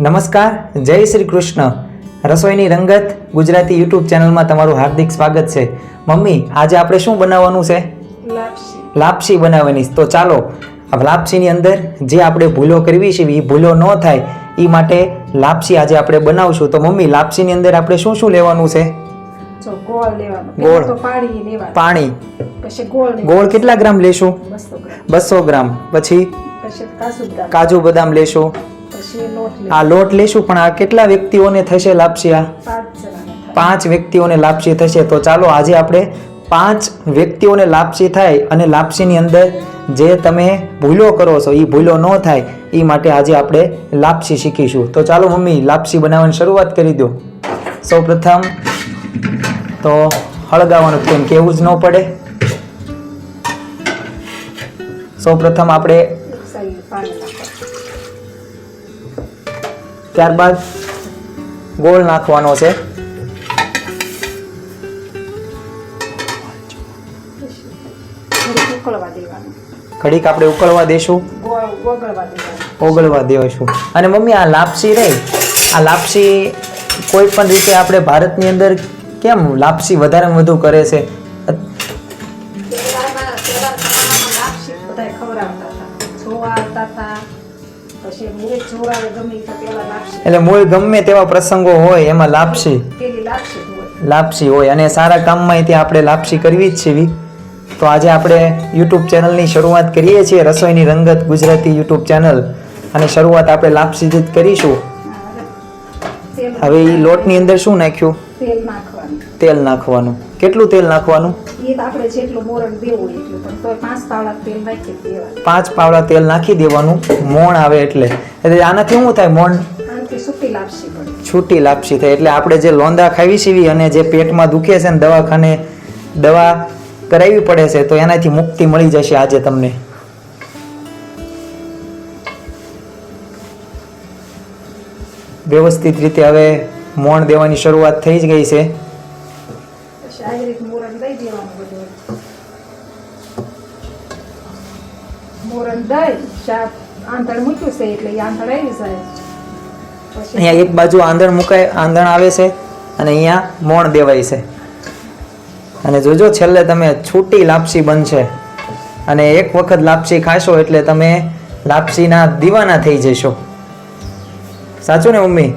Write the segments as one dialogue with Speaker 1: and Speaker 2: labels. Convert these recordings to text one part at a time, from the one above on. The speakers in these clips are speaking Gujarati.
Speaker 1: નમસ્કાર જય શ્રી કૃષ્ણ. રસોઈની રંગત ગુજરાતી યુટ્યુબ ચેનલમાં તમારું હાર્દિક સ્વાગત છે. મમ્મી આજે આપણે શું બનાવવાનું છે?
Speaker 2: લાપસી.
Speaker 1: બનાવવાની. તો ચાલો લાપસીની અંદર જે આપણે ભૂલો કરવી છે એ ભૂલો ન થાય એ માટે લાપસી આજે આપણે બનાવશું. તો મમ્મી લાપસીની અંદર આપણે શું શું લેવાનું છે?
Speaker 2: ગોળ પાણી ગોળ
Speaker 1: કેટલા ગ્રામ લેશું?
Speaker 2: બસો ગ્રામ.
Speaker 1: પછી?
Speaker 2: કાજુ બદામ
Speaker 1: લેશું. આ લોટ લેશું પણ આ કેટલા વ્યક્તિઓને થશે લાપસી આ?
Speaker 2: પાંચ
Speaker 1: વ્યક્તિઓને લાપસી થશે. તો ચાલો આજે આપણે પાંચ વ્યક્તિઓને લાપસી થાય અને લાપસીની અંદર જે તમે ભૂલો કરો છો એ ભૂલો ન થાય એ માટે આજે આપણે લાપસી શીખીશું. તો ચાલો મમ્મી લાપસી બનાવવાની શરૂઆત કરી દો. સૌ પ્રથમ તો હળગાવવાનું કેમ કેવું જ ન પડે. સૌ પ્રથમ આપણે ત્યારબાદ ગોળ નાખવાનો છે. ઘડીક આપણે ઉકળવા દેશું.
Speaker 2: ઓગળવા
Speaker 1: દેવાશું. અને મમ્મી, આ લાપસી રહી આ લાપસી કોઈ પણ રીતે આપણે ભારતની અંદર કેમ લાપસી વધારે વધુ કરે છે? એટલે મૂળ ગમે તેવા પ્રસંગો હોય એમાં લાપસી
Speaker 2: લાપસી હોય.
Speaker 1: અને સારા કામમાં ત્યાં આપણે લાપસી કરવી જ છે તો આજે આપણે યુટ્યુબ ચેનલની શરૂઆત કરીએ છીએ રસોઈની રંગત ગુજરાતી યુટ્યુબ ચેનલ. અને શરૂઆત આપણે લાપસીથી જ કરીશું. હવે એ લોટની અંદર શું નાખ્યું?
Speaker 2: તેલ નાખવાનું.
Speaker 1: તેલ નાખવાનું. કેટલું તેલ નાખવાનું?
Speaker 2: એ આપણે જેટલું મોરણ દેવું એટલું પણ તોય પાંચ પાવડા તેલ નાખી દેવાનું.
Speaker 1: પાંચ પાવડા તેલ નાખી દેવાનું. મોણ આવે એટલે. એટલે આનાથી શું થાય? મોણ
Speaker 2: આનાથી લાપસી પડે.
Speaker 1: છૂટી લાપસી થાય. એટલે આપણે જે લોંદા ખાવી સીવી અને જે પેટમાં દુખે છે ને દવાખાને દવા કરાવવી પડે છે તો એનાથી મુક્તિ મળી જશે આજે તમને. વ્યવસ્થિત રીતે હવે મોણ દેવાની શરૂઆત થઈ જ ગઈ છે. અહીંયા એક બાજુ આંધણ મુકાય આંધણ આવે છે અને અહીંયા મોણ દેવાય છે. અને જોજો છેલ્લે તમે છૂટી લાપસી બનશે. અને એક વખત લાપસી ખાશો એટલે તમે લાપસીના દીવાના થઈ જશો. સાચું ને મમ્મી?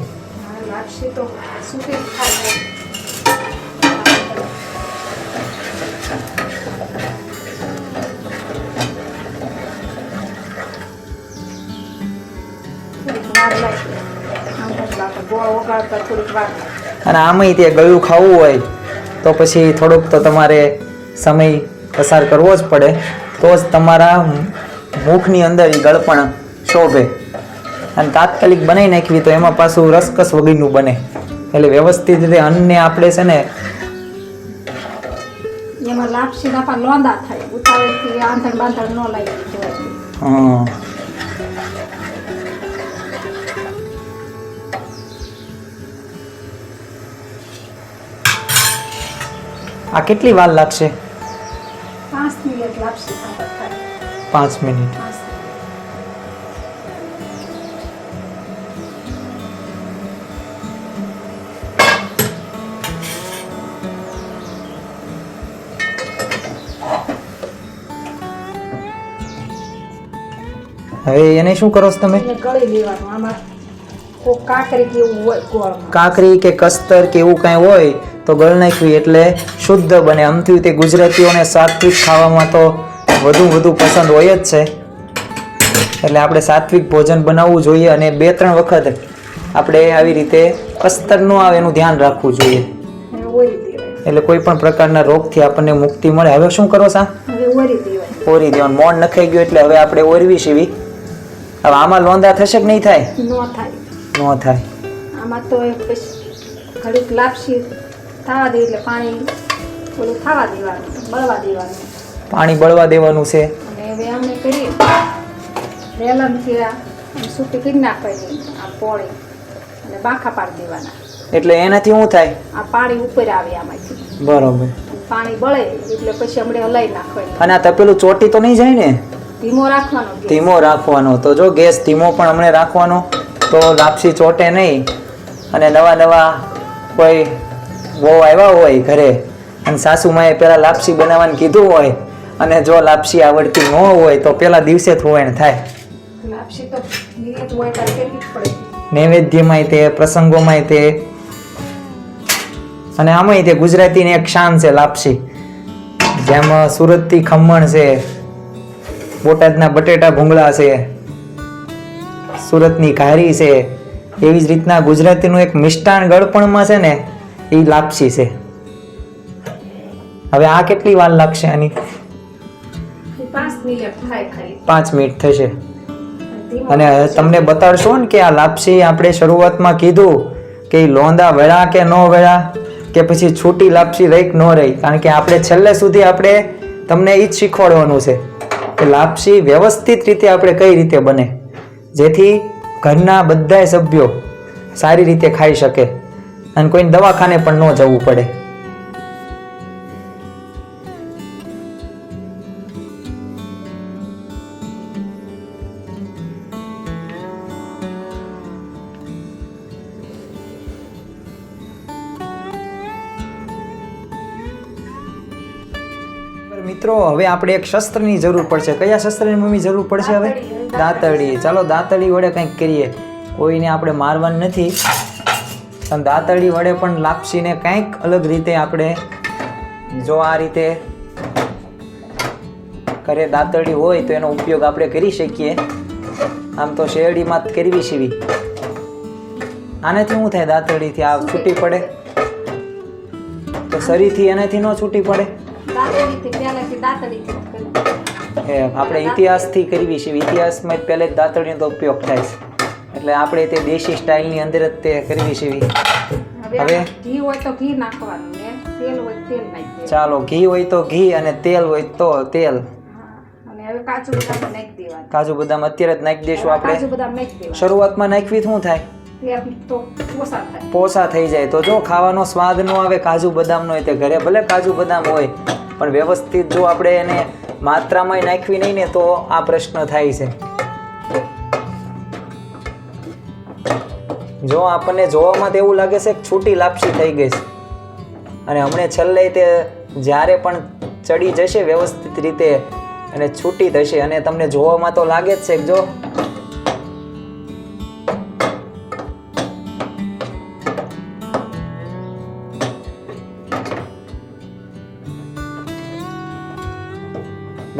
Speaker 1: અને આમાંય તે ગયું ખાવું હોય, તો પછી થોડુંક તો તમારે સમય પસાર કરવો જ પડે. તો જ તમારા મુખની અંદર એ ગળપણ શોભે. અને તાત્કાલિક બનાવી નાખવી તો એમાં પાછું રસકસ વગરનું બને. એટલે વ્યવસ્થિત રીતે અન્નને આપણે છે ને
Speaker 2: એમાં લાપસી બાપા લોંદા થાય. ઉતાવળથી આંધણ બાંધણ ન લાગી જવા
Speaker 1: આ કેટલી વાર લાગશે?
Speaker 2: પાંચ મિનિટ લાપસી
Speaker 1: પાંચ મિનિટ. હવે એને શું કરો છો તમે?
Speaker 2: ગળી લેવાનું. આમાં કાકરી કે એવું હોય
Speaker 1: કાકરી કે કસ્તર કે એવું કાંઈ હોય તો ગળ નાખ્યું એટલે શુદ્ધ બને. આમથી તે ગુજરાતીઓને સાત્વિક ખાવામાં તો વધુ વધુ પસંદ હોય જ છે. એટલે આપણે સાત્વિક ભોજન બનાવવું જોઈએ અને બે ત્રણ વખત આપણે આવી રીતે કસ્તર ન આવે એનું ધ્યાન રાખવું જોઈએ. એટલે કોઈ પણ પ્રકારના રોગથી આપણને મુક્તિ મળે. હવે શું કરો સા
Speaker 2: ઓરી
Speaker 1: દેવાનું. મોણ નખાઈ ગયું એટલે હવે આપણે ઓરવી સીવી. હવે આમાં લોંદા થશે કે નહીં થાય?
Speaker 2: ન થાય.
Speaker 1: નો થાય.
Speaker 2: આમાં તો ઘડીક લાપસી થવા દે એટલે પાણી થોડું ખાવા દેવાનું બળવા દેવાનું.
Speaker 1: પાણી બળવા દેવાનું છે.
Speaker 2: અને હવે અમે કરીએ. રેલમ થયા સૂકી કરી નાખવાની આ પોળે અને બાખા પાડી દેવાના.
Speaker 1: એટલે એનાથી શું થાય?
Speaker 2: આ પાણી ઉપર આવે આમાંથી.
Speaker 1: બરોબર.
Speaker 2: પાણી બળે એટલે પછી હમણાં હલાઈ નાખવાય
Speaker 1: અને આ તપેલું ચોટી તો નહીં જાય ને?
Speaker 2: ધીમો રાખવાનો
Speaker 1: ધીમો રાખવાનો. તો જો ગેસ ધીમો પણ હમણે રાખવાનો તો લાપસી ચોટે નહીં. અને નવા નવા કોઈ બહુ આવ્યા હોય ઘરે અને સાસુમાએ પહેલાં લાપસી બનાવવાનું કીધું હોય અને જો લાપસી આવડતી ન હોય તો પહેલા દિવસે થોવાણ થાય. નૈવેદ્યમાંય તે પ્રસંગોમાંય તે. અને આમાંય તે ગુજરાતીની એક શાન છે લાપસી. જેમ સુરતથી ખમણ છે બોટાદના બટેટા ભૂંગળા છે સુરતની ઘારી છે એવી જ રીતના ગુજરાતીનું એક મિષ્ટાન ગળપણમાં છે ને એ લાપસી છે. હવે આ કેટલી વાર લાગશે આની?
Speaker 2: પાંચ મિનિટ
Speaker 1: થશે. અને તમને બતાડશો ને કે આ લાપસી આપણે શરૂઆતમાં કીધું કે લોંદા વેળા કે ન વેળા કે પછી છૂટી લાપસી રહી ન રહી? કારણ કે આપણે છેલ્લે સુધી આપણે તમને એ જ શીખવાડવાનું છે. લાપસી વ્યવસ્થિત રીતે આપણે કઈ રીતે બને? જેથી ઘરના બધાય સભ્યો સારી રીતે ખાઈ શકે અને કોઈ દવાખાને પણ ન જવું પડે. મિત્રો હવે આપણે એક શસ્ત્રની જરૂર પડશે. કયા શસ્ત્રની મમ્મી જરૂર પડશે હવે.
Speaker 2: દાંતરડી
Speaker 1: ચાલો દાંતળી વડે કંઈક કરીએ. કોઈને આપણે મારવાનું નથી. પણ દાંતરડી વડે પણ લાપસીને કંઈક અલગ રીતે આપણે જો આ રીતે ઘરે દાંતરડી હોય તો એનો ઉપયોગ આપણે કરી શકીએ. આમ તો શેરડીમાં કરવી સીવી આનાથી શું થાય? દાંતળીથી આ છૂટી પડે. તો શરીરથી એનાથી ન છૂટી પડે. આપણે ઇતિહાસથી કરવી છે. ઇતિહાસમાં જ પહેલે જ દાંતરડીનો તો ઉપયોગ થાય છે. એટલે આપણે તે દેશી સ્ટાઇલની અંદર જ તે કરવી છે.
Speaker 2: હવે? ઘી હોય તો ઘી નાખવાનું. તેલ હોય તેલ નાખી
Speaker 1: ચાલો ઘી હોય તો ઘી અને તેલ હોય તો તેલ.
Speaker 2: કાજુ બદામ
Speaker 1: બદામ અત્યારે જ નાખી દઈશું આપણે.
Speaker 2: બદામ
Speaker 1: શરૂઆતમાં નાખવી શું થાય. પોસા થઈ જાય. તો જો ખાવાનો સ્વાદ ન આવે કાજુ બદામનો હોય તે ઘરે ભલે કાજુ બદામ હોય પણ વ્યવસ્થિત જો આપણે એને માત્રામાં નાખવી નહીં ને તો આ પ્રશ્ન થાય છે. જો આપણને જોવામાં તો એવું લાગે છે કે છૂટી લાપસી થઈ ગઈ છે. અને હમણે છેલ્લે તે જ્યારે પણ ચડી જશે વ્યવસ્થિત રીતે અને છૂટી થશે અને તમને જોવામાં તો લાગે જ છે જો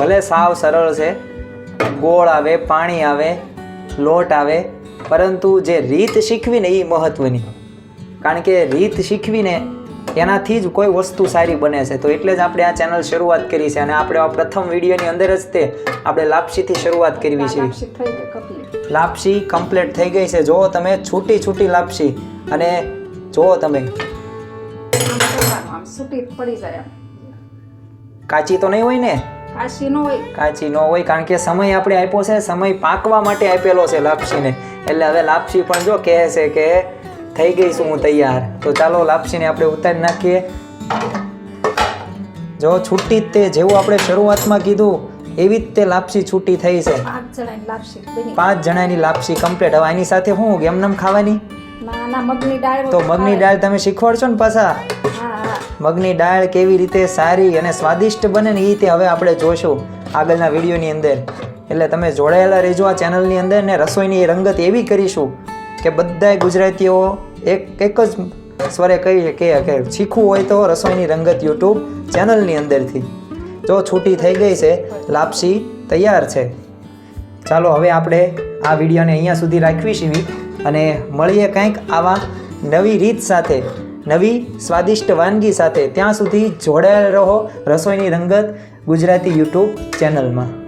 Speaker 1: ભલે સાવ સરળ છે ગોળ આવે પાણી આવે લોટ આવે પરંતુ જે રીત શીખવીને એ મહત્વની. કારણ કે રીત શીખવીને એનાથી જ કોઈ વસ્તુ સારી બને છે. તો એટલે જ આપણે આ ચેનલ શરૂઆત કરી છે અને આપણે આ પ્રથમ વિડીયોની અંદર જ તે આપણે લાપસીથી શરૂઆત કરવી છે.
Speaker 2: લાપસી
Speaker 1: કમ્પ્લીટ થઈ ગઈ છે. જુઓ તમે છૂટી છૂટી લાપસી અને જુઓ તમે કાચી તો નહીં હોય ને?
Speaker 2: કાશી ન હોય.
Speaker 1: કાચી ન હોય કારણ કે સમય આપણે આપ્યો છે સમય પાકવા માટે આપેલો છે લાપસીને. એટલે હવે લાપસી પણ જો કહે છે કે થઈ ગઈ છું હું તૈયાર. તો ચાલો લાપસીને આપણે ઉતારી નાખીએ. જો છૂટી જ તે જેવું આપણે શરૂઆતમાં કીધું એવી જ તે લાપસી છૂટી થઈ છે.
Speaker 2: પાંચ જણાની લાપસી
Speaker 1: કમ્પ્લીટ હવે આની સાથે શું એમનેમ ખાવાની? તો મગની દાળ તમે શીખવાડશો ને પાછા? મગની દાળ કેવી રીતે સારી અને સ્વાદિષ્ટ બને ને એ તે હવે આપણે જોઈશું આગળના વિડીયોની અંદર. એટલે તમે જોડાયેલા રહેજો આ ચેનલની અંદર ને રસોઈની રંગત એવી કરીશું કે બધાય ગુજરાતીઓ એક એક જ સ્વરે કહી કે શીખવું હોય તો રસોઈની રંગત યુટ્યુબ ચેનલની અંદરથી. જો છૂટી થઈ ગઈ છે, લાપસી તૈયાર છે. ચાલો હવે આપણે આ વિડીયોને અહીંયા સુધી રાખવી છીએ અને મળીએ કંઈક આવા નવી રીત સાથે. નવી સ્વાદિષ્ટ વાનગી સાથે ત્યાં સુધી જોડાયેલા રહો રસોઈની રંગત ગુજરાતી યુટ્યુબ ચેનલમાં.